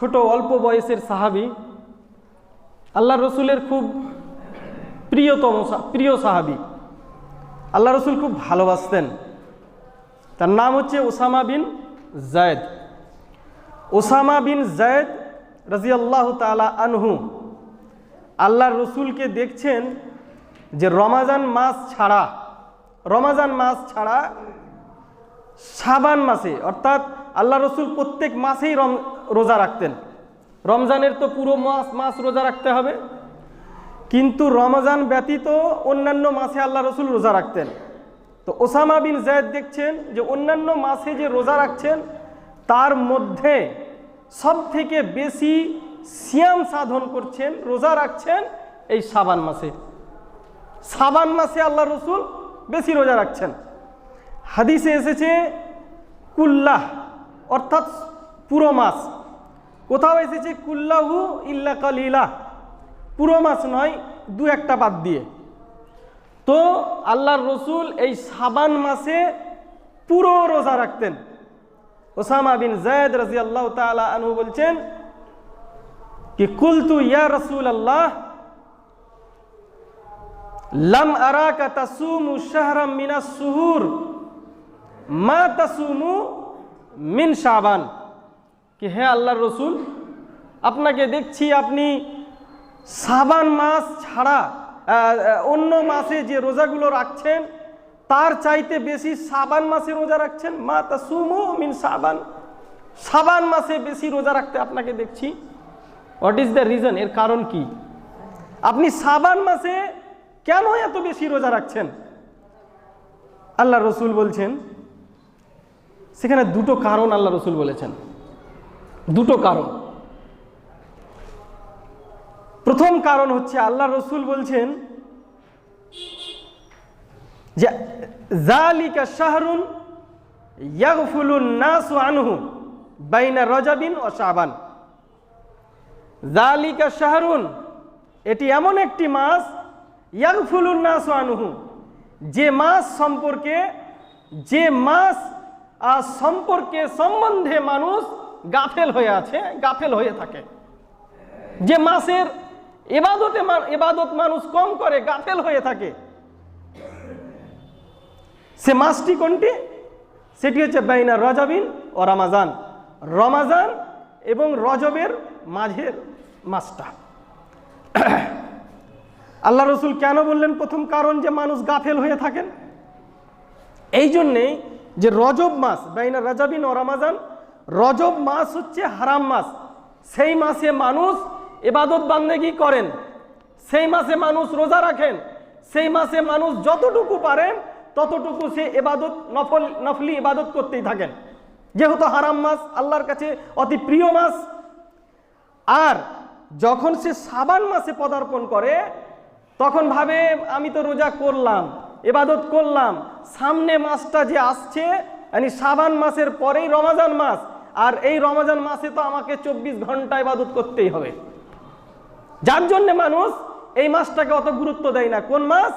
ছোট, অল্প বয়সের সাহাবি। আল্লাহ রসুলের খুব প্রিয়তম প্রিয় সাহাবি। আল্লাহ রসুল খুব ভালোবাসতেন। তার নাম হচ্ছে Osama bin Zayd. Osama bin Zayd রাজিয়াল্লাহ তালা আনহু আল্লাহ রসুলকে দেখছেন যে রমাজান মাস ছাড়া, রমাজান মাস ছাড়া সাবান মাসে, অর্থাৎ আল্লাহ রসুল প্রত্যেক মাসেই রম, রোজা রাখতেন। রমজানের তো পুরো মাস মাস রোজা রাখতে হবে। কিন্তু রমজান ব্যতীত অন্যান্য মাসে আল্লাহ রসুল রোজা রাখতেন। তো ওসামা বিন জায়দ দেখছেন যে অন্যান্য মাসে যে রোজা রাখছেন, তার মধ্যে সব থেকে বেশি সিয়াম সাধন করছেন, রোজা রাখছেন এই সাবান মাসে। সাবান মাসে আল্লাহ রসুল বেশি রোজা রাখছেন। হাদিসে এসেছে, কুল্লাহ, অর্থাৎ পুরো মাস কোথাও এসেছে, কুল্লাহু ইল্লা কালিলা পুরো মাস নয়, দু একটা বাদ দিয়ে। তো আল্লাহর রসুল এই সাবান মাসে পুরো রোজা রাখতেন। ওসামা বিন জায়দ রাজি আল্লাহ তালা আনহু বলছেন কি, কুলতু ইয়া রসুল আল্লাহ লাম আরাকা তাসুমু শাহরাম মিনাস সুহুর। মা তাসুমু মিন শাবান। কি হে আল্লাহর রসুল, আপনাকে দেখছি আপনি সাবান মাস ছাড়া অন্য মাসে যে রোজাগুলো রাখছেন, তার চাইতে বেশি সাবান মাসে রোজা রাখছেন? মা তাসুমু মিন সাবান সাবান মাসে বেশি রোজা রাখতে আপনাকে দেখছি। হোয়াট ইজ দ্য রিজন এর কারণ কি? আপনি সাবান মাসে কেন এত বেশি রোজা রাখছেন? আল্লাহ রসুল বলছেন সেখানে দুটো কারণ আল্লাহ রসুল বলেছেন। দুটো কারণ। প্রথম কারণ হচ্ছে আল্লাহ রসুল বলছেন যে জালিকা শাহরুন ইয়াগফুলুন নাসু আনহু বাইনা রজাবিন ও শাবান। জালিকা শাহরুন, এটি এমন একটি মাস, ইয়াগফুলুন নাসু আনহু, যে মাস সম্পর্কে, যে মাস সম্পর্কে সম্বন্ধে মানুষ গাফেল হয়ে আছে, গাফেল হয়ে থাকে। যে মাসের এবাদতে এবাদত মানুষ কম করে, গাফেল হয়ে থাকে। সে মাসটি কোনটি? সেটি হচ্ছে বাইনা রজবিন ও রমাজান। রমাজান এবং রজবের মাঝের মাসটা। আল্লাহ রসুল কেন বললেন প্রথম কারণ যে মানুষ গাফেল হয়ে থাকেন? এই জন্যেই যে রজব মাস, বাইনা রাজাবিন ও রমাজান, রজব মাস হচ্ছে হারাম মাস। সেই মাসে মানুষ এবাদত বান্দেগি করেন, সেই মাসে মানুষ রোজা রাখেন, সেই মাসে মানুষ যতটুকু পারেন, ততটুকু সে এবাদত নফল, নফলি ইবাদত করতেই থাকেন। যেহেতু হারাম মাস, আল্লাহর কাছে অতি প্রিয় মাস। আর যখন সে সাবান মাসে পদার্পণ করে, তখন ভাবে, আমি তো রোজা করলাম। এবাদত করলাম, সামনে মাসটা যে আসছে মানে সাবান মাসের পরেই রমাজান মাস, আর এই রমাজান মাসে তো আমাকে চব্বিশ ঘণ্টা ইবাদত করতেই হবে। যার জন্যে মানুষ এই মাসটাকে অত গুরুত্ব দেয় না। কোন মাস?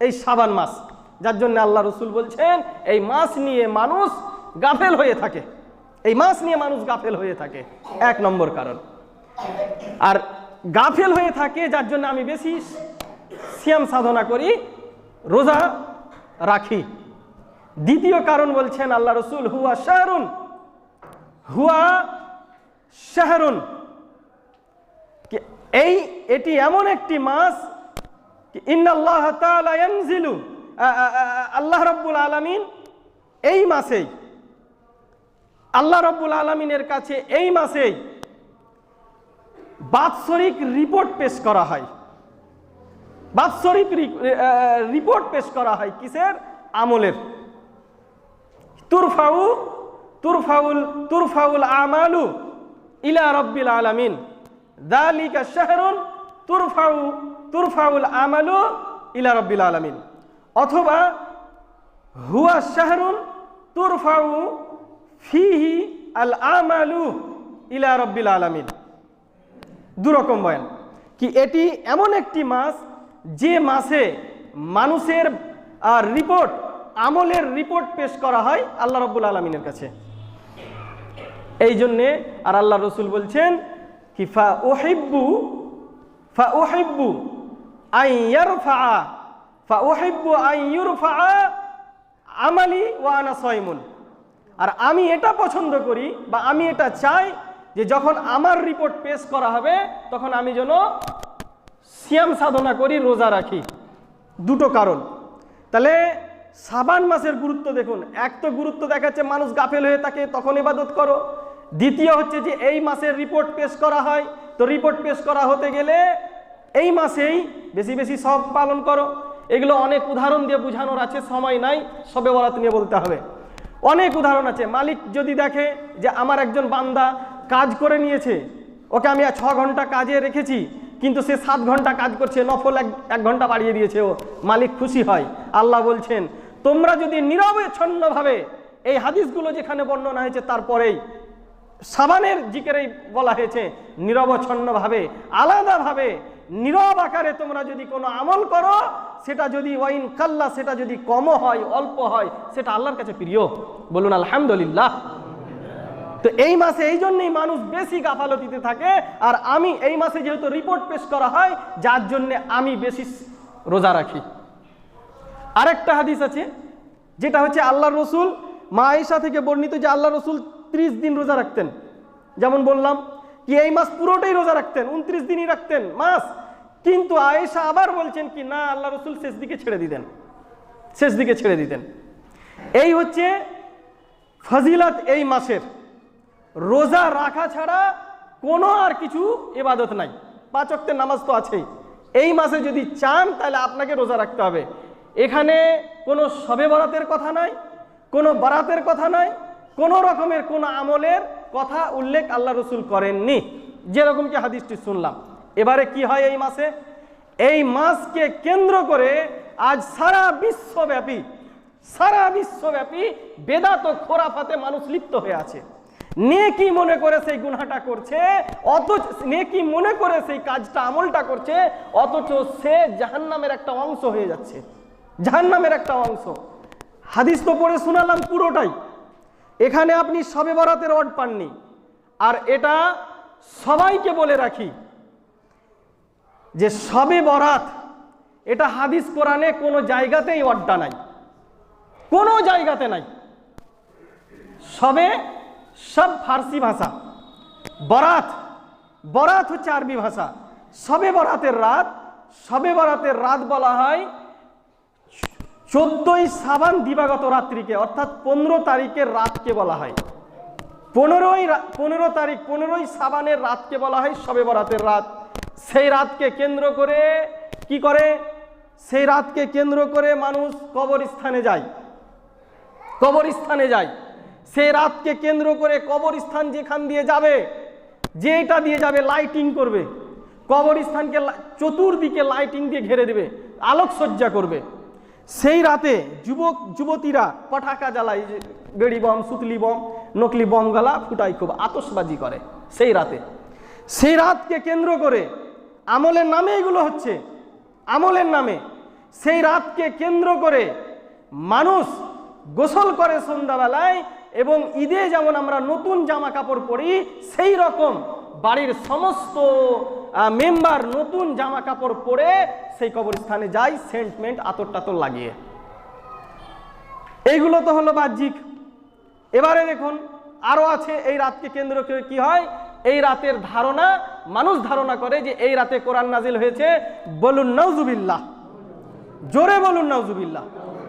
এই সাবান মাস। যার জন্য আল্লাহ রসুল বলছেন, এই মাস নিয়ে মানুষ গাফেল হয়ে থাকে। এই মাস নিয়ে মানুষ গাফেল হয়ে থাকে। এক নম্বর কারণ। আর গাফেল হয়ে থাকে যার জন্য আমি বেশি সিয়াম সাধনা করি রোজা রাখি। দ্বিতীয় কারণ বলছেন আল্লাহ রসুল, হুয়া শাহরুন হুয়া শাহরুন। এই, এটি এমন একটি মাস ইন্নাল্লাহ আ- আল্লাহ রব্বুল আলামিন এই মাসেই, আল্লাহ রব্বুল আলমিনের কাছে এই মাসেই বাৎসরিক রিপোর্ট পেশ করা হয়। বাৎসরিক রিপোর্ট পেশ করা হয় কিসের? আমলের। তুরফাউ, তুরফাউল তুরফাউল আমালু ইলা রব্বিল আলামিন। দালিকা শাহরুন তুরফাউ, তুরফাউল আমালু ইলা রব্বিল আলামিন। অথবা হুয়া শাহরুন তুরফাউ ফিহি আল আমালু ইলা রব্বিল আলামিন। দুরকম বয়ান। কি এটি এমন একটি মাস যে মাসে মানুষের রিপোর্ট আমলের রিপোর্ট পেশ করা হয় আল্লাহ রব্বুল আলমিনের কাছে। এই জন্যে আর আল্লাহ রসুল বলছেন কি, ফা ওহিব্বু ফা ওহিব্বু আইয়ার ফা ফা ওহিব্বু আইয়ুর ফা আমালি ওয়ানা সয়মুন আর আমি এটা পছন্দ করি বা আমি এটা চাই যে যখন আমার রিপোর্ট পেশ করা হবে তখন আমি যেন সিয়াম সাধনা করি, রোজা রাখি। দুটো কারণ। তাহলে সাবান মাসের গুরুত্ব দেখুন। এক তো গুরুত্ব দেখাচ্ছে মানুষ গাফেল হয়ে থাকে তখন ইবাদত করো। দ্বিতীয় হচ্ছে যে এই মাসের রিপোর্ট পেশ করা হয়। তো রিপোর্ট পেশ করা হতে গেলে এই মাসেই বেশি বেশি সব পালন করো। এগুলো অনেক উদাহরণ দিয়ে বোঝানোর আছে, সময় নাই, সবে বরাত নিয়ে বলতে হবে। অনেক উদাহরণ আছে। মালিক যদি দেখে যে আমার একজন বান্দা কাজ করে নিয়েছে, ওকে আমি ছ ঘণ্টা কাজে রেখেছি কিন্তু সে সাত ঘণ্টা কাজ করছে, নফল এক এক ঘণ্টা বাড়িয়ে দিয়েছে ও। মালিক খুশি হয়। আল্লাহ বলছেন, তোমরা যদি নিরবচ্ছন্নভাবে এই হাদিসগুলো যেখানে বর্ণনা হয়েছে, তারপরেই সাবানের জিকেরেই বলা হয়েছে নিরবচ্ছন্নভাবে আলাদাভাবে নীরব আকারে তোমরা যদি কোনো আমল করো, সেটা যদি ওয়াইন কাল্লা, সেটা যদি কমও হয়, অল্প হয়, সেটা আল্লাহর কাছে প্রিয়। বলুন, আলহামদুলিল্লাহ। তো এই মাসে এই জন্যই মানুষ বেশি গাফালতিতে থাকে, আর আমি এই মাসে যেহেতু রিপোর্ট পেশ করা হয়, যার জন্যে আমি বেশি রোজা রাখি। আরেকটা হাদিস আছে, যেটা হচ্ছে আল্লাহ রসুল, মা থেকে বর্ণিত যে আল্লাহ রসুল ত্রিশ দিন রোজা রাখতেন। যেমন বললাম কি, এই মাস পুরোটাই রোজা রাখতেন, উনত্রিশ দিনই রাখতেন মাস। কিন্তু আয়েশা আবার বলছেন কি, না আল্লাহ রসুল শেষ দিকে ছেড়ে দিতেন। শেষ দিকে ছেড়ে দিতেন। এই হচ্ছে ফজিলাত এই মাসের। রোজা রাখা ছাড়া কোনো আর কিছু এবাদত নাই। পাঁচ অক্টের নামাজ তো আছেই। এই মাসে যদি চান, তাহলে আপনাকে রোজা রাখতে হবে। এখানে কোনো সবে বরাতের কথা নাই কোনো বারাতের কথা নাই কোনো রকমের কোনো আমলের কথা উল্লেখ আল্লাহ রসুল করেননি। যেরকম কি হাদিসটি শুনলাম। এবারে কি হয় এই মাসে? এই মাসকে কেন্দ্র করে আজ সারা বিশ্বব্যাপী সারা বিশ্বব্যাপী বেদাত খোরাফাতে মানুষ লিপ্ত হয়ে আছে। নেকি মনে করে সেই গুনাহটা করছে, অথচ নেকি মনে করে সেই কাজটা, আমলটা করছে, অথচ সে জাহান্নামের একটা অংশ হয়ে যাচ্ছে। জাহান্নামের একটা অংশ। হাদিস তো পড়ে শোনালাম পুরোটাই। এখানে আপনি সবে বরাতের অড পাননি। আর এটা সবাইকে বলে রাখি যে সবে বরাত, এটা হাদিস কোরআনে কোনো জায়গাতেই অড্ডা নাই। কোনো জায়গাতে নাই। সবে সব ফার্সি ভাষা। বরাত বরাত হচ্ছে আরবি ভাষা। সবে বরাতের রাত, সবে বরাতের রাত বলা হয় চোদ্দই সাবান দিবাগত রাত্রিকে, অর্থাৎ পনেরো তারিখের রাতকে বলা হয়। পনেরোই পনেরো তারিখ, পনেরোই সাবানের রাতকে বলা হয় সবে বরাতের রাত। সেই রাতকে কেন্দ্র করে কি করে? সেই রাতকে কেন্দ্র করে মানুষ কবরস্থানে যায়। কবরস্থানে যায়। সেই রাতকে কেন্দ্র করে কবরস্থান যেখান দিয়ে যাবে, যেটা দিয়ে যাবে লাইটিং করবে, কবরস্থানকে চতুর্দিকে লাইটিং দিয়ে ঘিরে দেবে, আলোকসজ্জা করবে। সেই রাতে যুবক, যুবতীরা পটাকা জ্বালায় যে বেড়ি বম, সুতলি বম, নকলি বম গালা ফুটাই খুব আতসবাজি করে সেই রাতে। সেই রাতকে কেন্দ্র করে আমলের নামে এগুলো হচ্ছে, আমলের নামে। সেই রাতকে কেন্দ্র করে মানুষ গোসল করে সন্ধ্যাবেলায় এবং ঈদে যেমন আমরা নতুন জামা কাপড় পরি, সেই রকম বাড়ির সমস্ত মেম্বার নতুন জামা কাপড় পরে সেই কবরস্থানে যায় সেন্টমেন্ট আতর টাতর লাগিয়ে। এইগুলো তো হলো বাহ্যিক। এবারে দেখুন আরও আছে, এই রাতকে কেন্দ্র করে কি হয়? এই রাতের ধারণা, মানুষ ধারণা করে যে এই রাতে কোরআন নাজিল হয়েছে, বলুন নওজুবিল্লাহ জোরে বলুন নওজুবিল্লাহ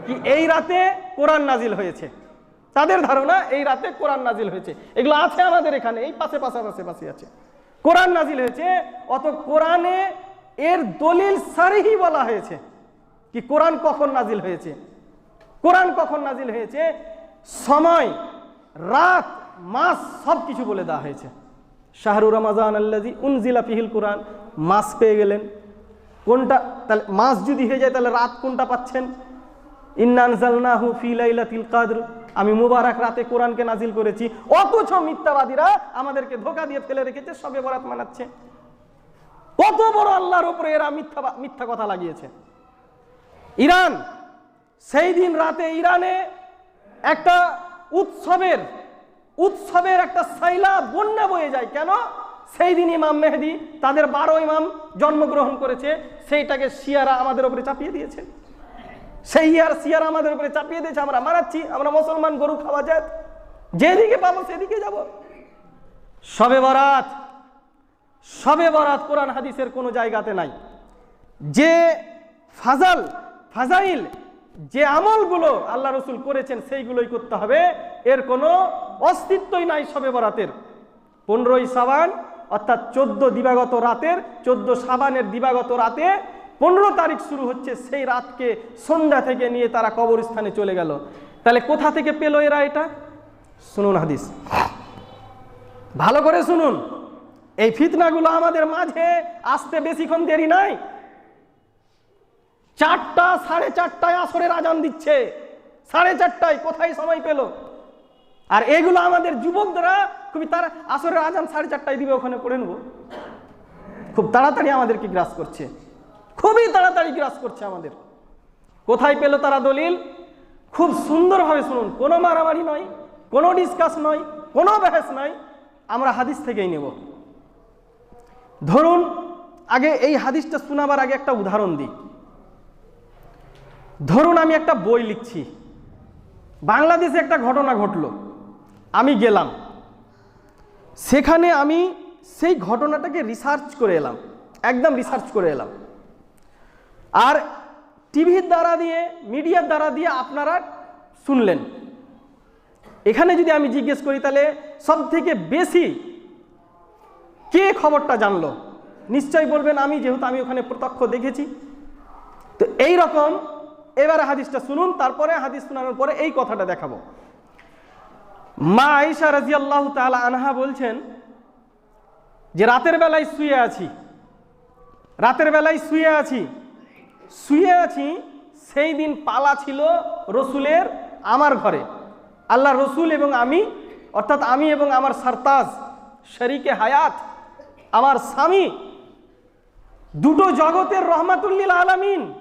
কি এই রাতে কোরআন নাজিল হয়েছে? তাদের ধারণা এই রাতে কোরআন নাজিল হয়েছে। এগুলো আছে আমাদের এখানে, এই পাশে পাশে পাশে আছে। কোরআন নাজিল হয়েছে, অত কোরআনে এর দলিল সারিহি বলা হয়েছে। কি কোরআন কখন নাজিল হয়েছে? কোরআন কখন নাজিল হয়েছে? সময়, রাত, মাস সব কিছু বলে দেওয়া হয়েছে। শাহরুর রমাজান আল্লাজি উনজিলা ফিহিল কোরআন, মাস পেয়ে গেলেন। কোনটা? তাহলে মাস যদি হয়ে যায়, তাহলে রাত কোনটা পাচ্ছেন? আমি মুবারক রাতে কোরআনকে নাজিল করেছি। অথচ মিথ্যাবাদীরা আমাদেরকে ধোকা দিয়ে ফেলে রেখেছে, সবে বরাত মানাচ্ছে। কত বড় আল্লাহর উপরে এরা মিথ্যা মিথ্যা কথা লাগিয়েছে। ইরান, সেই দিন রাতে ইরানে একটা উৎসবের উৎসবের একটা সাইলা বন্যা বয়ে যায়। কেন? সেই দিন ইমাম মেহেদি, তাদের বারো ইমাম জন্মগ্রহণ করেছে, সেইটাকে শিয়ারা আমাদের উপরে চাপিয়ে দিয়েছে। সেই ইয়ার শিয়ারা আমাদের উপরে চাপিয়ে দিয়েছে, আমরা মারাচ্ছি, আমরা মুসলমান গরু খাওয়া যায় যেদিকে পাবো সেদিকে যাব। সবে বরাত সবে বরাত কোরআন হাদিসের কোনো জায়গাতে নাই। যে ফাজাল, ফাজাইল, যে আমলগুলো আল্লাহ রসুল করেছেন, সেইগুলোই করতে হবে। এর কোনো অস্তিত্বই নাই সবে বরাতের। পনেরোই সাবান, অর্থাৎ চোদ্দ দিবাগত রাতের, চোদ্দ সাবানের দিবাগত রাতে পনেরো তারিখ শুরু হচ্ছে, সেই রাতকে সন্ধ্যা থেকে নিয়ে তারা কবরস্থানে চলে গেল। তাহলে কোথা থেকে পেল এরা এটা? শুনুন হাদিস। ভালো করে শুনুন। এই ফিতনাগুলো আমাদের মাঝে আসতে বেশিক্ষণ দেরি নাই। চারটা, সাড়ে চারটায় আসরের আজান দিচ্ছে। সাড়ে চারটায় কোথায় সময় পেল? আর এগুলো আমাদের যুবকরা খুবই তার আসরের আজান সাড়ে চারটায় দিবে, ওখানে পড়ে নেব। খুব তাড়াতাড়ি আমাদেরকে গ্রাস করছে। খুবই তাড়াতাড়ি গ্রাস করছে আমাদের। কোথায় পেল তারা দলিল? খুব সুন্দরভাবে শুনুন, কোনো মারামারি নয়, কোনো ডিসকাস নয়, কোনো বেহেস নয়, আমরা হাদিস থেকেই নেব। ধরুন, আগে এই হাদিসটা শোনাবার আগে একটা উদাহরণ দিই। ধরুন আমি একটা বই লিখছি। বাংলাদেশে একটা ঘটনা ঘটলো। আমি গেলাম। সেখানে আমি সেই ঘটনাটাকে রিসার্চ করে এলাম। একদম রিসার্চ করে এলাম। আর টিভির দ্বারা দিয়ে, মিডিয়ার দ্বারা দিয়ে আপনারা শুনলেন। এখানে যদি আমি জিজ্ঞেস করি, তাহলে সব থেকে বেশি কে খবরটা জানলো? নিশ্চয়ই বলবেন আমি, যেহেতু আমি ওখানে প্রত্যক্ষ দেখেছি। তো এই রকম, এবারে হাদিসটা শুনুন, তারপরে হাদিস শোনানোর পরে এই কথাটা দেখাবো। মা আইসা রাজি আল্লাহ তালা আনহা বলছেন যে, রাতের বেলায় শুয়ে আছি। রাতের বেলায় শুয়ে আছি। শুয়ে আছি, সেই দিন পালা ছিল রসুলের আমার ঘরে। আল্লাহ রসুল এবং আমি, অর্থাৎ আমি এবং আমার সারতাজ, শরিকে হায়াত, আমার স্বামী, দুটো জগতের রহমাতুল্লিল আলামিন,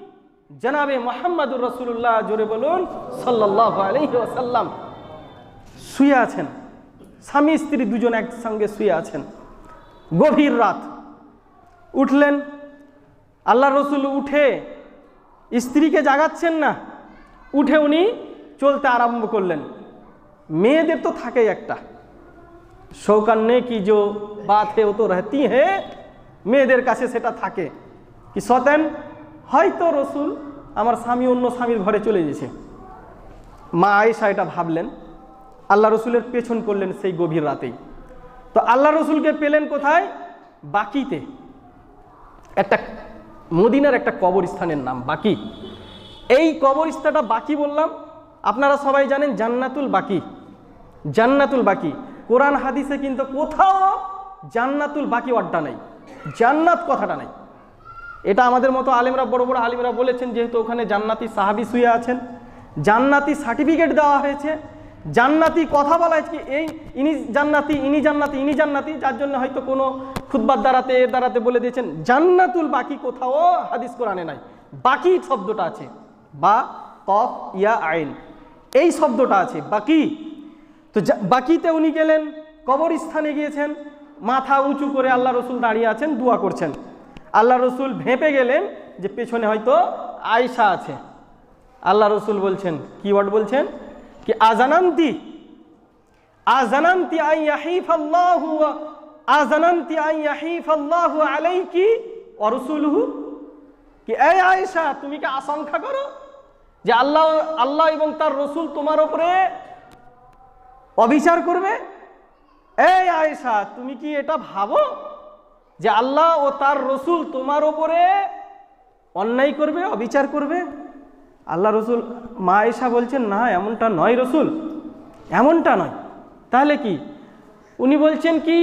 জনাবে মোহাম্মদুর রসুল্লাহ জোরে বলুন সাল্লাহ আলহিসাল্লাম শুয়ে আছেন। স্বামী, স্ত্রী দুজন একসঙ্গে শুয়ে আছেন। গভীর রাত। উঠলেন। আল্লাহ রসুল উঠে স্ত্রীকে জাগাচ্ছেন না, উঠে উনি চলতে আরম্ভ করলেন। মেয়েদের তো থাকেই একটা। শৌকান্নে কি যে বাত হে ও তো রহতি, হে? মেয়েদের কাছে সেটা থাকে। কি সতেন? হয়তো রসুল আমার স্বামী অন্য স্বামীর ঘরে চলে গেছে। মা আয়েশা এটা ভাবলেন। আল্লাহ রসুলের পেছন করলেন সেই গভীর রাতেই। তো আল্লাহ রসুলকে পেলেন কোথায়? বাকিতে। একটা মদিনার একটা কবরস্থানের নাম বাকি। এই কবরস্থানটা বাকি বললাম, আপনারা সবাই জানেন জান্নাতুল বাকি। জান্নাতুল বাকি। কোরআন হাদিসে কিন্তু কোথাও জান্নাতুল বাকি অড্ডা নেই, জান্নাত কথাটা নাই। এটা আমাদের মতো আলিমরা, বড় বড় আলিমরা বলেছেন, যেহেতু ওখানে জান্নাতি সাহাবি শুয়ে আছেন, জান্নাতি সার্টিফিকেট দেওয়া হয়েছে জান্নাতি কথা বলা হয়েছে এই ইনি জান্নাতি ইনি জান্নাতি ইনি জান্নাতি, যার জন্য হয়তো কোনো খুদ্বার দ্বারাতে, এর দ্বারাতে বলে দিয়েছেন, জান্নাতুল বাকি কোথাও? হাদিস কোরআনে নাই। বাকি শব্দটা আছে, বা, কফ, ইয়া, আইন। এই শব্দটা আছে, বাকি। তো বাকিতে উনি গেলেন, কবরস্থানে গিয়েছেন, মাথা উঁচু করে আল্লাহ রসুল দাঁড়িয়ে আছেন, দোয়া করছেন। আল্লাহ রসুল ভেঁপে গেলেন যে পেছনে হয়তো আয়সা আছে। আল্লাহ রসুল বলছেন, কি ওয়ার্ড বলছেন? কি আজানান্তি? আজানান্তি আই ইয়াহিফ আল্লাহু ওয়া- আজানান্তি আল্লাহু আলাইকি ওয়া রাসূলুহু? কি এই আয়েশা, তুমি কি আশঙ্কা করো যে আল্লাহ আল্লাহ এবং তার রসুল তোমার উপরে অবিচার করবে? এই আয়েশা, তুমি কি এটা ভাবো যে আল্লাহ ও তার রসুল তোমার ওপরে অন্যায় করবে, অবিচার করবে? আল্লাহ রসুল মা আয়েশা বলছেন, না, এমনটা নয় রসুল, এমনটা নয়। তাহলে কি? উনি বলছেন কি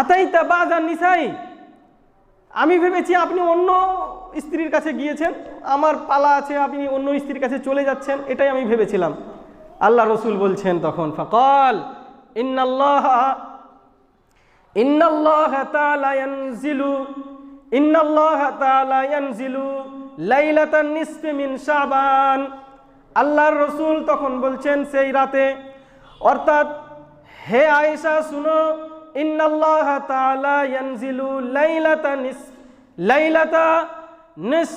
আতাই তাবাজা নিসাই, আমি ভেবেছি আপনি অন্য স্ত্রীর কাছে গিয়েছেন, আমার পালা আছে, আপনি অন্য স্ত্রীর কাছে চলে যাচ্ছেন, এটাই আমি ভেবেছিলাম। আল্লাহ রসুল বলছেন তখন, ফকল, ইন্নাল্লাহ ইন্নাল্লাহ তাআলা ইয়ানজিলু, ইন্নাল্লাহ তাআলা ইয়ানজিলু। লাইলাতান নিসফি মিন শাবান। আল্লাহর রসুল তখন বলছেন, সেই রাতে, অর্থাৎ, হে আয়েশা, শুনো, ইন্নাল্লাহ তাআলা ইয়ানজিলু লাইলাতা নিস লাইলাতা নিস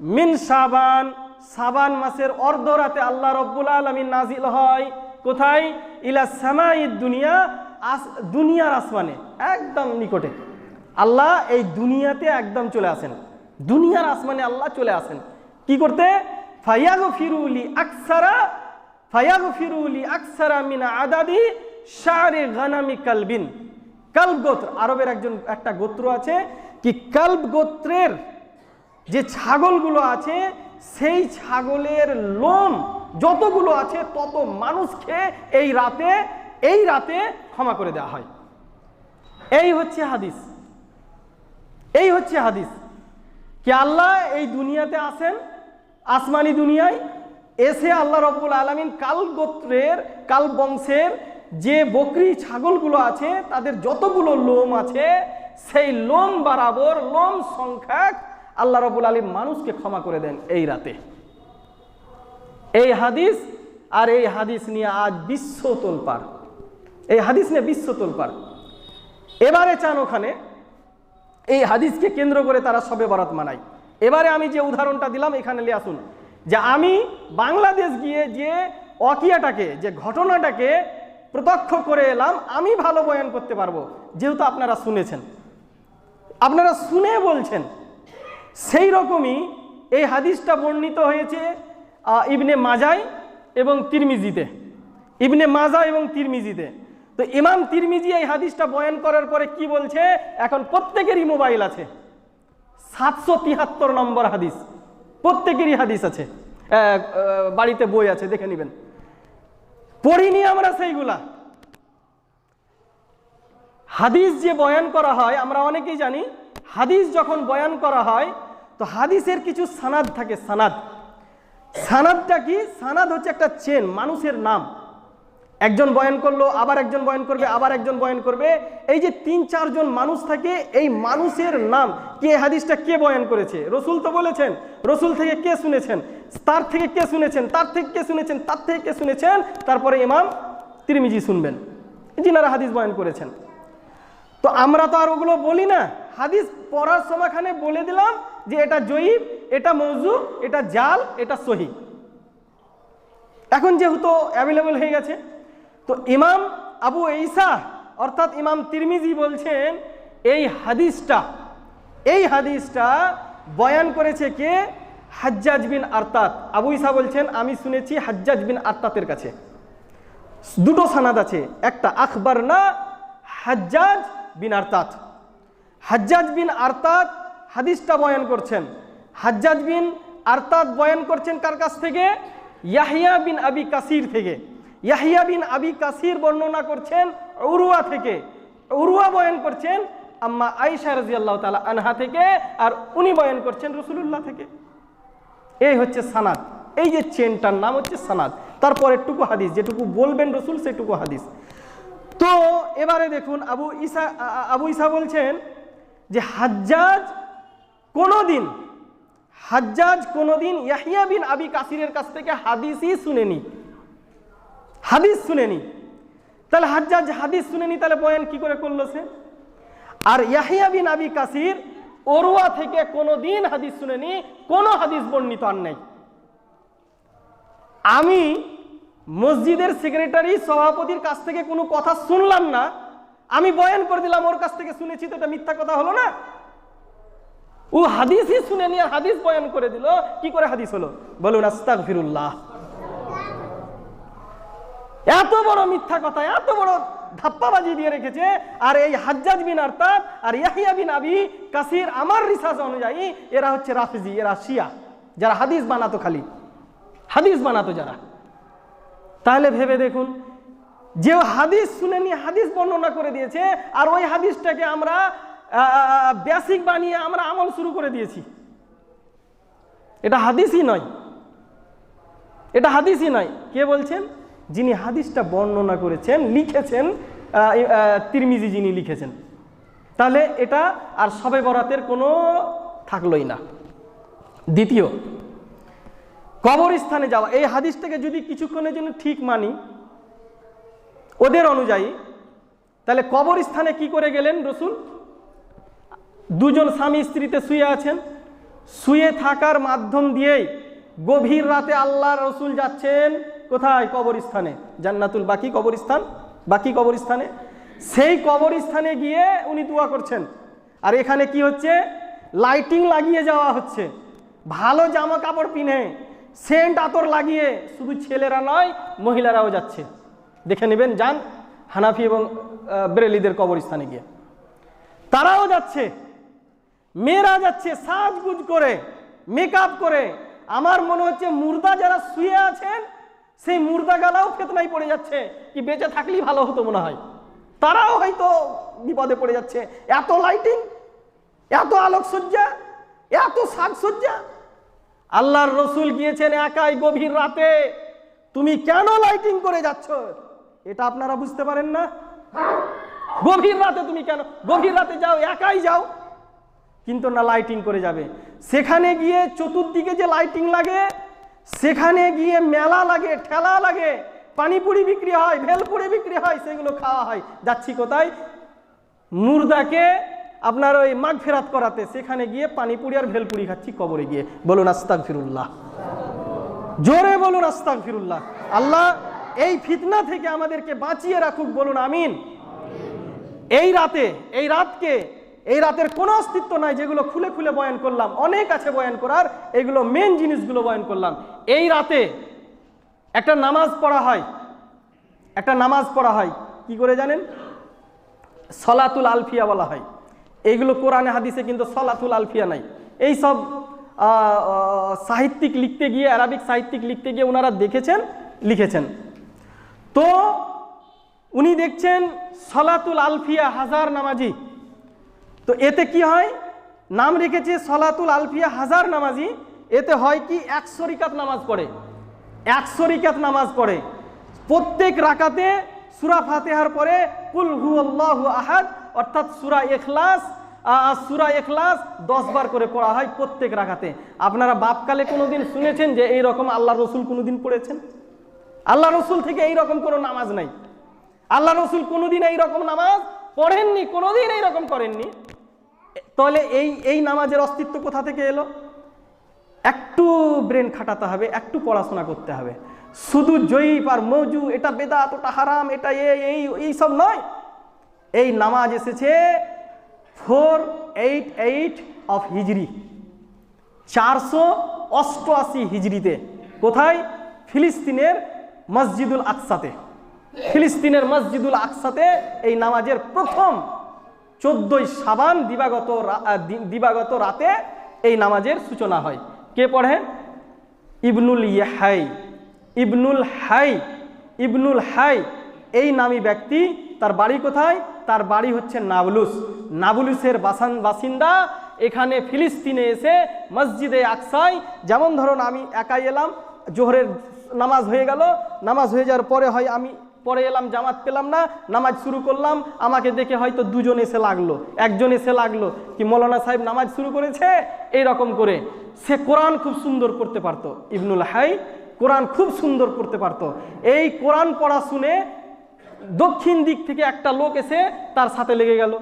মিন শাবান। শাবান মাসের অর্ধরাতে আল্লাহ রব্বুল আলামিন নাজিল হয় কোথায়? ইলা সামাই দুনিয়া, আস, দুনিয়ার আসমানে, একদম নিকটে। আল্লাহ এই দুনিয়াতে একদম চলে আসেন। দুনিয়ার আসমানে আল্লাহ চলে আসেন। কি করতে? ফায়াগো ফিরুলি আকসারা ফায়াগো ফিরুলি আকসারা মিনা আদাদি শারে গানামি কালবিন। কালব গোত্র, আরবের একজন, একটা গোত্র আছে। কি কালব গোত্রের যে ছাগলগুলো আছে, সেই ছাগলের লোম যতগুলো আছে, তত মানুষকে এই রাতে এই রাতে ক্ষমা করে দেওয়া হয়। এই হচ্ছে হাদিস। এই হচ্ছে হাদিস। কি আল্লাহ এই দুনিয়াতে আসেন আসমানি দুনিয়ায়। এসে আল্লাহ রব্বুল আলমিন কাল গোত্রের, কাল বংশের যে বকরি ছাগলগুলো আছে, তাদের যতগুলো লোম আছে, সেই লোম বরাবর লোম সংখ্যক আল্লাহ রব্বুল আলম মানুষকে ক্ষমা করে দেন এই রাতে। এই হাদিস আর এই হাদিস নিয়ে আজ বিশ্ব তোলপার এই হাদিস নিয়ে বিশ্ব তোলপার এবারে চান ওখানে এই হাদিসকে কেন্দ্র করে তারা সবে বরাত মানায়। এবারে আমি যে উদাহরণটা দিলাম, এখানে নিয়ে আসুন। যে আমি বাংলাদেশ গিয়ে যে অকিয়াটাকে, যে ঘটনাটাকে প্রত্যক্ষ করে এলাম, আমি ভালো বয়ান করতে পারব। যেহেতু আপনারা শুনেছেন। আপনারা শুনে বলছেন। সেই রকমই এই হাদিসটা বর্ণিত হয়েছে ইবনে মাজাই এবং তিরমিজিতে। ইবনে মাজা এবং তিরমিজিতে। তো ইমাম তিরমিজি এই হাদিসটা বয়ান করার পরে কি বলছে? এখন প্রত্যেকেরই মোবাইল আছে। সাতশো তিয়াত্তর নম্বর হাদিস। প্রত্যেকেরই হাদিস আছে। বাড়িতে বই আছে, দেখে নেবেন। পড়িনি আমরা সেইগুলা। হাদিস যে বয়ান করা হয়, আমরা অনেকেই জানি, হাদিস যখন বয়ান করা হয়, তো হাদিসের কিছু সানাদ থাকে, সানাদ। সানাদটা কি? সানাদ হচ্ছে একটা চেন মানুষের নাম। একজন বয়ান করল, আবার একজন বয়ান করবে, আবার একজন বয়ান করবে। এই যে তিন চারজন মানুষ থাকে, এই মানুষের নাম, কে হাদিসটা কে বয়ান করেছে? রসুল তো বলেছেন, রসুল থেকে কে শুনেছেন? তার থেকে কে শুনেছেন? তার থেকে কে শুনেছেন? তার থেকে কে শুনেছেন? তারপরে ইমাম তিরমিজি শুনবেন। যিনারা হাদিস বয়ান করেছেন। তো আমরা তো আর ওগুলো বলি না। হাদিস পড়ার সময়খানে বলে দিলাম যে এটা জয়ীব, এটা মৌজু, এটা জাল, এটা সহি। এখন যেহেতু অ্যাভেলেবল হয়ে গেছে তো ইমাম আবু ঈসা, অর্থাৎ ইমাম তিরমিজি বলছেন, এই হাদিসটা এই হাদিসটা বয়ান করেছে কে? হাজ্জাজ বিন আরতাত। আবু ঈসা বলছেন, আমি শুনেছি হাজ্জাজ বিন আরতাতের কাছে। দুটো সানাদ আছে। একটা আখবর না, হাজ্জাজ বিন আরতাত। হাজ্জাজ বিন আরতাত হাদিসটা বয়ান করছেন। হাজ্জাজ বিন আরতাত বয়ান করছেন কার কাছ থেকে? ইয়াহিয়া বিন আবি কাসির থেকে। ইয়াহিয়া বিন আবি কাসির বর্ণনা করছেন উরুয়া থেকে। উরুয়া বয়ান করছেন আম্মা আয়েশা রাজিয়াল্লাহ তাআলা আনহা থেকে আর উনি বয়ান করছেন রসুলুল্লাহ থেকে। এই হচ্ছে সানাদ। এই যে চেনটার নাম হচ্ছে সানাদ। তারপর একটুকু হাদিস, যেটুকু বলবেন রসুল সেটুকু হাদিস। তো এবারে দেখুন, আবু ইসা আবু ইসা বলছেন যে হাজ্জাজ কোনোদিন হাজ্জাজ কোনোদিন ইয়াহিয়া বিন আবি কাসিরের কাছ থেকে হাদিসই শুনেনি। হাদিস শুনেনি। তাহলে হাজ্জাজ হাদিস শুনেনি, তাহলে বয়ান কি করে করল সে? আর ইয়াহিয়া বিন আবি কাসির ওরুয়া থেকে কোনোদিন হাদিস শুনেনি, কোনো হাদিস বর্ণিত আর নেই। আমি মসজিদের সেক্রেটারি সভাপতির কাছ থেকে কোনো কথা শুনলাম না। আমি বয়ান করে দিলাম, ওর কাছ থেকে শুনেছি তো এটা মিথ্যা কথা হলো না। ও হাদিসই শুনে নিয়ে হাদিস বয়ান করে দিল, কি করে হাদিস হলো? বলুন আস্তাক ফিরুল্লাহ এত বড় মিথ্যা কথা, এত বড় ধাপ্পাবাজি দিয়ে রেখেছে, আর এই হাজ্জাজ বিন আরতাব আর ইয়াহিয়া বিন আবি কাসির আমার রিসার্চ অনুযায়ী এরা হচ্ছে রাফিজি, এরা শিয়া, যারা হাদিস বানাতো খালি, হাদিস বানাতো যারা। তাহলে ভেবে দেখুন, যে হাদিস শুনে নিয়ে হাদিস বর্ণনা করে দিয়েছে, আর ওই হাদিসটাকে আমরা বেসিক বানিয়ে আমরা আমল শুরু করে দিয়েছি। এটা হাদিসই নয়। এটা হাদিসই নয়। কে বলছেন? যিনি হাদিসটা বর্ণনা করেছেন, লিখেছেন তিরমিজি যিনি লিখেছেন, তাহলে এটা আর সবে বরাতের কোনো থাকলোই না। দ্বিতীয়, কবরস্থানে যাওয়া। এই হাদিসটাকে যদি কিছুক্ষণের জন্য ঠিক মানি, ওদের অনুযায়ী, তাহলে কবরস্থানে কি করে গেলেন রসুল? দুজন স্বামী স্ত্রীতে শুয়ে আছেন। শুয়ে থাকার মাধ্যম দিয়েই গভীর রাতে আল্লাহ রসুল যাচ্ছেন কোথায়? কবরস্থানে। জান্নাতুল বাকি কবরস্থান? বাকি কবরস্থানে? সেই কবরস্থানে গিয়ে উনি দোয়া করছেন। আর এখানে কি হচ্ছে? লাইটিং লাগিয়ে যাওয়া হচ্ছে। ভালো জামা কাপড় পিনে, সেন্ট আতর লাগিয়ে শুধু ছেলেরা নয়, মহিলারাও যাচ্ছে। দেখে নেবেন, যান হানাফি এবং বেরেলিদের কবরস্থানে গিয়ে। তারাও যাচ্ছে। মেয়েরা যাচ্ছে সাজগুজ করে মেকআপ করে। আমার মনে হচ্ছে মুর্দা যারা শুয়ে আছেন সেই মুর্দা গালাও ফেতনাই পড়ে যাচ্ছে। কি বেঁচে থাকলেই ভালো হতো মনে হয়। তারাও হয়তো বিপদে পড়ে যাচ্ছে। এত লাইটিং এত আলোকসজ্জা, এত সাজসজ্জা। আল্লাহর রসুল গিয়েছেন একাই গভীর রাতে। তুমি কেন লাইটিং করে যাচ্ছ? এটা আপনারা বুঝতে পারেন না? গভীর রাতে তুমি কেন? গভীর রাতে যাও, একাই যাও। কিন্তু না লাইটিং করে যাবে। সেখানে গিয়ে চতুর্দিকে যে লাইটিং লাগে সেখানে গিয়ে মেলা লাগে, ঠেলা লাগে। পানিপুরি বিক্রি হয়, ভেলপুরি বিক্রি হয়, সেগুলো খাওয়া হয়। যাচ্ছি কোথায়? মুর্দাকে আপনার ওই মাঘ ফেরাত করাতে। সেখানে গিয়ে পানিপুরি আর ভেলপুরি খাচ্ছি কবরে গিয়ে। বলুন আস্তাক ফিরুল্লাহ জোরে বলুন আস্তাক ফিরুল্লাহ আল্লাহ এই ফিতনা থেকে আমাদেরকে বাঁচিয়ে রাখুক, বলুন আমিন। এই রাতে, এই রাতকে এই রাতের কোনো অস্তিত্ব নাই যেগুলো খুলে খুলে বয়ান করলাম, অনেক আছে বয়ান করার, এগুলো মেন জিনিসগুলো বয়ান করলাম। এই রাতে একটা নামাজ পড়া হয়, একটা নামাজ পড়া হয়, কি করে জানেন? সলাতুল আলফিয়া বলা হয়। এইগুলো কোরআনে হাদিসে কিন্তু সলাতুল আলফিয়া নাই। এই সব সাহিত্যিক লিখতে গিয়ে, আরবিক সাহিত্যিক লিখতে গিয়ে ওনারা দেখেছেন, লিখেছেন। তো উনি দেখছেন সলাতুল আলফিয়া হাজার নামাজি। তো এতে কি হয়? নাম রেখেছে সলাতুল আলফিয়া হাজার নামাজি। এতে হয় কি? একশো রিকাত নামাজ পড়ে। একশো রিকাত নামাজ পড়ে। প্রত্যেক রাকাতে সুরা ফাতেহার পরে কুল হু আল্লাহু আহাদ, অর্থাৎ সুরা এখলাস সুরা এখলাস দশ বার করে পড়া হয় প্রত্যেক রাখাতে আপনারা বাপকালে কোনোদিন শুনেছেন যে এই রকম আল্লাহ রসুল কোনোদিন পড়েছেন? আল্লাহ রসুল থেকে এই রকম কোনো নামাজ নাই। আল্লাহ রসুল কোনোদিন এই রকম নামাজ পড়েননি, কোনোদিন এই রকম করেননি। তাহলে এই এই নামাজের অস্তিত্ব কোথা থেকে এলো? একটু ব্রেন খাটাতে হবে, একটু পড়াশোনা করতে হবে। শুধু জয়ীপ আর মৌজু, এটা বেদাত, ওটা হারাম, এটা এ, এই এই সব নয়। এই নামাজ এসেছে ফোর এইট এইট অফ হিজরি। চারশো অষ্টআশি হিজড়িতে কোথায়? ফিলিস্তিনের মসজিদুল আকসাতে। ফিলিস্তিনের মসজিদুল আকসাতে এই নামাজের প্রথম চোদ্দই সাবান দিবাগত দিবাগত রাতে এই নামাজের সূচনা হয়। কে পড়ে? ইবনুল ইয়াহাই। ইবনুল হাই। ইবনুল হাই। এই নামী ব্যক্তি, তার বাড়ি কোথায়? তার বাড়ি হচ্ছে নাবলুস। নাবলুসের বাসান, বাসিন্দা এখানে ফিলিস্তিনে এসে মসজিদে আকসাই যেমন ধরুন, আমি একাই এলাম, জোহরের নামাজ হয়ে গেল। নামাজ হয়ে যাওয়ার পরে হয় আমি পরে এলাম, জামাত পেলাম না, নামাজ শুরু করলাম, আমাকে দেখে হয়তো দুজন এসে লাগল, একজন এসে লাগল, কি মৌলানা সাহেব নামাজ শুরু করেছে? এই রকম করে। সে কোরআন খুব সুন্দর করতে পারতো, ইবনুল হাই, কোরআন খুব সুন্দর করতে পারতো। এই কোরআন পড়া শুনে দক্ষিণ দিক থেকে একটা লোক এসে তার সাথে লেগে গেল।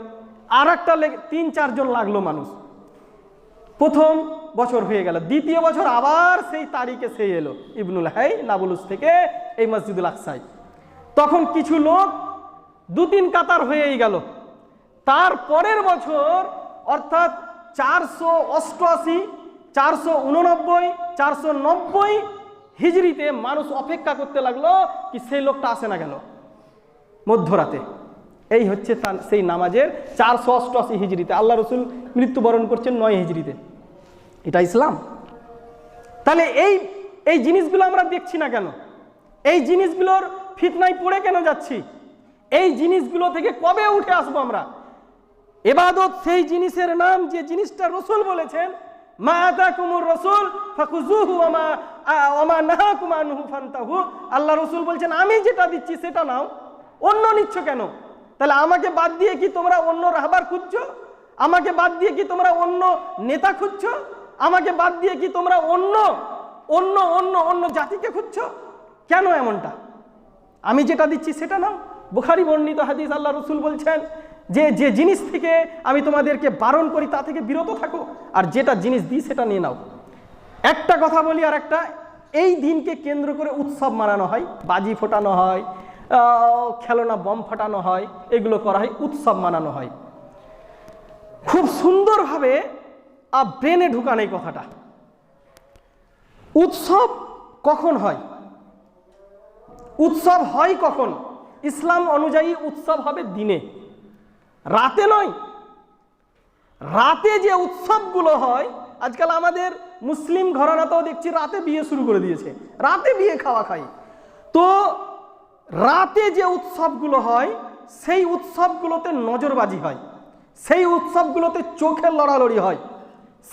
আর একটা তিন, চারজন লাগল মানুষ। প্রথম বছর হয়ে গেল, দ্বিতীয় বছর আবার সেই তারিখে সে এলো, ইবনুল হাই, নাবুলুস থেকে এই মসজিদুল আকসাই তখন কিছু লোক দু তিন কাতার হয়েই গেল। তার পরের বছর, অর্থাৎ চারশো অষ্টআশি, চারশো উননব্বই, চারশো নব্বই হিজড়িতে মানুষ অপেক্ষা করতে লাগল কি সেই লোকটা আসে না গেল মধ্যরাতে। এই হচ্ছে তার সেই নামাজের চারশো অষ্টআশি হিজড়িতে। আল্লাহ রসুল মৃত্যুবরণ করছেন নয় হিজড়িতে। এটা ইসলাম। তাহলে এই এই জিনিসগুলো আমরা দেখছি না কেন? এই জিনিসগুলোর ফিতনায় পড়ে কেন যাচ্ছি? এই জিনিসগুলো থেকে কবে উঠে আসব আমরা? এবাদত সেই জিনিসের নাম যে জিনিসটা রসুল বলেছেন, মা আতাকুমুর রসুল ফাকুজুহু ওমা আ- ওমা নাহাকুম আনহু ফান্তাহু। আল্লাহ রসুল বলছেন, আমি যেটা দিচ্ছি সেটা নাও। অন্য নিচ্ছ কেন? তাহলে আমাকে বাদ দিয়ে কি তোমরা অন্য রাহবার খুঁজছো? আমাকে বাদ দিয়ে কি তোমরা অন্য নেতা খুঁজছো? আমাকে বাদ দিয়ে কি তোমরা অন্য অন্য অন্য অন্য জাতিকে খুঁজছো? কেন এমনটা? আমি যেটা দিচ্ছি সেটা নাও। বুখারি বর্ণিত হাদিস, আল্লাহ রসুল বলছেন যে যে জিনিস থেকে আমি তোমাদেরকে বারণ করি, তা থেকে বিরত থাকো, আর যেটা জিনিস দিই সেটা নিয়ে নাও। একটা কথা বলি আর একটা, এই দিনকে কেন্দ্র করে উৎসব মানানো হয়, বাজি ফোটানো হয় খেলনা বম ফাটানো হয়, এগুলো করা হয়, উৎসব মানানো হয়। খুব সুন্দরভাবে আর ব্রেনে ঢুকান এই কথাটা। উৎসব কখন হয়? উৎসব হয় কখন? ইসলাম অনুযায়ী উৎসব হবে দিনে। রাতে নয়। রাতে যে উৎসবগুলো হয়, আজকাল আমাদের মুসলিম ঘরানাতেও দেখছি রাতে বিয়ে শুরু করে দিয়েছে। রাতে বিয়ে খাওয়া খাই। তো রাতে যে উৎসবগুলো হয়, সেই উৎসবগুলোতে নজরবাজি হয়। সেই উৎসবগুলোতে চোখের লড়ালড়ি হয়।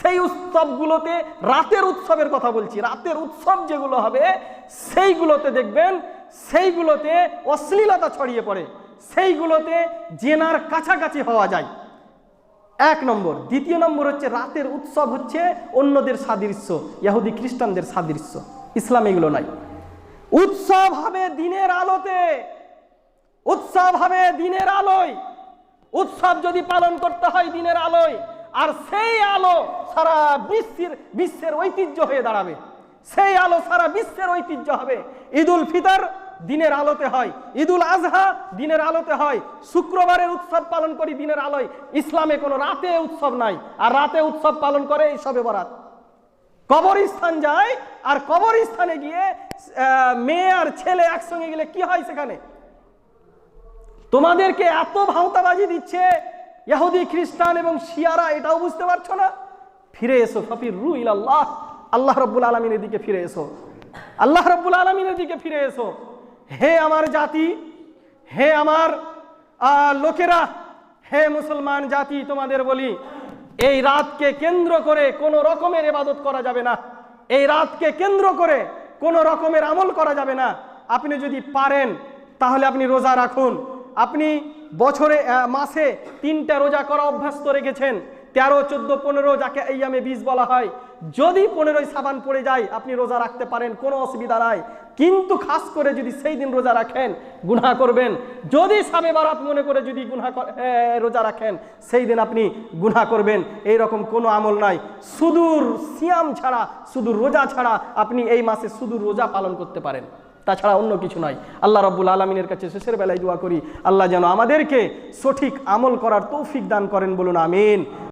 সেই উৎসবগুলোতে রাতের উৎসবের কথা বলছি। রাতের উৎসব যেগুলো হবে, সেইগুলোতে দেখবেন সেইগুলোতে অশ্লীলতা ছড়িয়ে পড়ে, সেইগুলোতে জেনার কাছাকাছি হওয়া যায়। এক নম্বর, দ্বিতীয় নম্বর হচ্ছে রাতের উৎসব হচ্ছে অন্যদের সাদৃশ্য ইহুদি খ্রিস্টানদের সাদৃশ্য, ইসলাম এগুলো নাই উৎসব হবে দিনের আলোতে, উৎসব হবে দিনের আলোয়। উৎসব যদি পালন করতে হয় দিনের আলোয়, আর সেই আলো সারা বিশ্বের বিশ্বের ঐতিহ্য হয়ে দাঁড়াবে। সেই আলো সারা বিশ্বের ঐতিহ্য হবে। ঈদুল ফিতর দিনের আলোতে হয়। ঈদুল আজহা দিনের আলোতে হয়। শুক্রবারের উৎসব পালন করি দিনের আলোয়। ইসলামে কোনো রাতে উৎসব নাই। আর রাতে উৎসব পালন করে এই সবে বরাত। কবরস্থান যায় আর কবরস্থানে গিয়ে মেয়ে আর ছেলে একসঙ্গে গেলে কি হয় সেখানে? তোমাদেরকে এত ভাওতাবাজি দিচ্ছে ইহুদি, খ্রিস্টান এবং শিয়ারা, এটাও বুঝতে পারছ না? ফিরে এসো ফফির রু আল্লাহ আল্লাহ রব্বুল আলমিনের দিকে ফিরে এসো। আল্লাহ রব্বুল আলমিনের দিকে ফিরে এসো। হে আমার জাতি, হে আমার লোকেরা, হে মুসলমান জাতি, তোমাদের বলি, এই রাতকে কেন্দ্র করে কোনো রকমের এবাদত করা যাবে না। এই রাতকে কেন্দ্র করে কোনো রকমের আমল করা যাবে না। আপনি যদি পারেন, তাহলে আপনি রোজা রাখুন। আপনি বছরে মাসে তিনটা রোজা করা অভ্যস্ত রেখেছেন। তেরো, চোদ্দ, পনেরো, যাকে ইয়ামে বিষ বলা হয়। যদি পনেরোই সাবান পড়ে যায়, আপনি রোজা রাখতে পারেন, কোনো অসুবিধা নাই। কিন্তু খাস করে যদি সেই দিন রোজা রাখেন, গুনাহ করবেন। যদি সাবে বারাত মনে করে যদি কর- রোজা রাখেন, সেই দিন আপনি গুনাহ করবেন। এই রকম কোনো আমল নাই। সুদূর সিয়াম ছাড়া শুধু রোজা ছাড়া আপনি এই মাসে শুধু রোজা পালন করতে পারেন। তাছাড়া অন্য কিছু নয় আল্লাহ রব্বুল আলমিনের কাছে শেষের বেলায় দোয়া করি। আল্লাহ যেন আমাদেরকে সঠিক আমল করার তৌফিক দান করেন বলুন, আমিন।